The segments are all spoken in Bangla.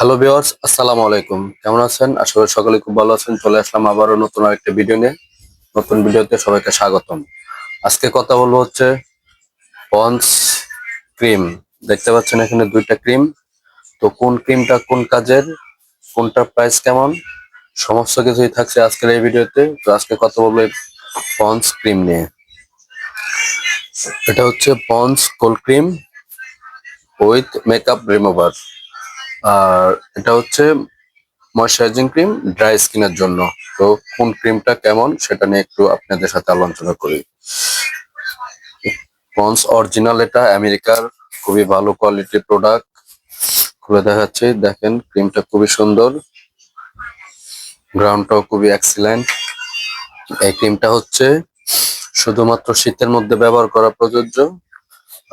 হ্যালো ভিউয়ার্স আসসালামু আলাইকুম। কেমন আছেন? আশা করি সকলে খুব ভালো আছেন। চলে আসলাম আবারও নতুন আরেকটা ভিডিও নিয়ে। নতুন ভিডিওতে সবাইকে স্বাগতম। আজকে কথা বলব হচ্ছে পন্স ক্রিম দেখতে পাচ্ছেন এখানে দুইটা ক্রিম তো কোন ক্রিমটা কোন কাজের, কোনটার প্রাইস কেমন, সমস্ত কিছুই থাকছে আজকের এই ভিডিওতে তো আজকে কথা বলব পন্স ক্রিম নিয়ে। এটা হচ্ছে Pond's cold cream with makeup remover আর এটা হচ্ছে ময়শ্চারাইজিং ক্রিম ড্রাই স্কিনের জন্য। তো কোন ক্রিমটা কেমন সেটা নিয়ে একটু আপনাদের সাথে আলোচনা করি। পন্স অরিজিনাল এটা আমেরিকার খুবই ভালো কোয়ালিটির প্রোডাক্ট খুলে দেখাচ্ছি, দেখেন ক্রিমটা খুবই সুন্দর। গ্রাউন্ডটাও খুবই এক্সিলেন্ট এই ক্রিমটা হচ্ছে শুধুমাত্র শীতের মধ্যে ব্যবহার করা প্রযোজ্য।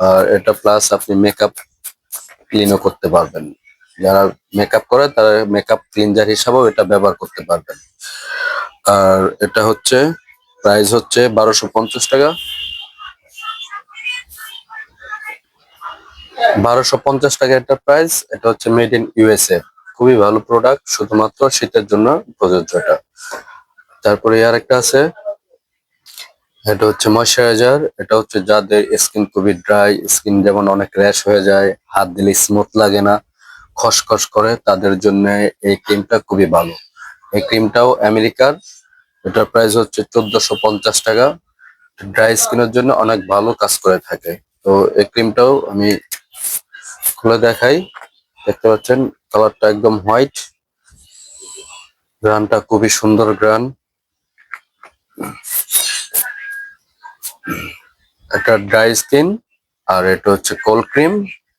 আর এটা প্লাস আপনি মেকআপ ক্লিনও করতে পারবেন। যারা মেকআপ করে, তারা মেকআপ ক্লিনজার হিসাবেও এটা ব্যবহার করতে পারবেন। আর এটা হচ্ছে প্রাইস হচ্ছে বারোশো পঞ্চাশ টাকা। বারোশো পঞ্চাশ টাকা এটা প্রাইস এটা হচ্ছে মেড ইন ইউএসএ খুবই ভালো প্রোডাক্ট শুধুমাত্র শীতের জন্য প্রযোজ্য এটা। তারপরে আর একটা আছে, এটা হচ্ছে ময়শ্চারাইজার এটা হচ্ছে যাদের স্কিন খুবই ড্রাই স্কিন যেমন অনেক র্যাশ হয়ে যায়, হাত দিলে স্মুথ লাগে না। খসখস করে, তাদের জন্য এই ক্রিমটা খুবই ভালো। এই ক্রিমটাও আমেরিকার, এটার প্রাইস হচ্ছে চোদ্দশো পঞ্চাশ টাকা। ড্রাই স্কিনের জন্য অনেক ভালো কাজ করে থাকে। তো এই ক্রিমটাও আমি খুলে দেখাই। দেখতে পাচ্ছেন, কালারটা একদম হোয়াইট গ্রানটা খুবই সুন্দর গ্রান। একটা ড্রাই স্কিন আর এটা হচ্ছে cold cream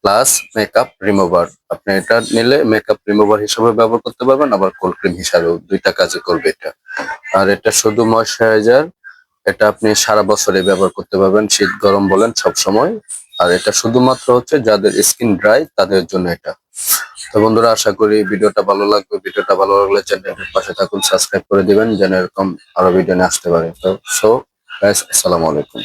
plus makeup remover আপনি এটা নিলে মেকআপ রিমুভার হিসেবে ব্যবহার করতে পারবেন, আবার কোল্ড ক্রিম হিসাবেও দুইটা কাজে করবে এটা। আর এটা শুধু ময়শ্চারাইজার এটা আপনি সারা বছরে ব্যবহার করতে পারবেন, শীত গরম বলেন সব সময় আর এটা শুধুমাত্র হচ্ছে যাদের স্কিন ড্রাই তাদের জন্য এটা। তো বন্ধুরা, আশা করি ভিডিওটা ভালো লাগবে। ভিডিওটা ভালো লাগলে চ্যানেলের পাশে থাকুন সাবস্ক্রাইব করে দিবেন, যেন এরকম আরও ভিডিও নিয়ে আসতে পারে। তো সো গাইস আসসালামু আলাইকুম।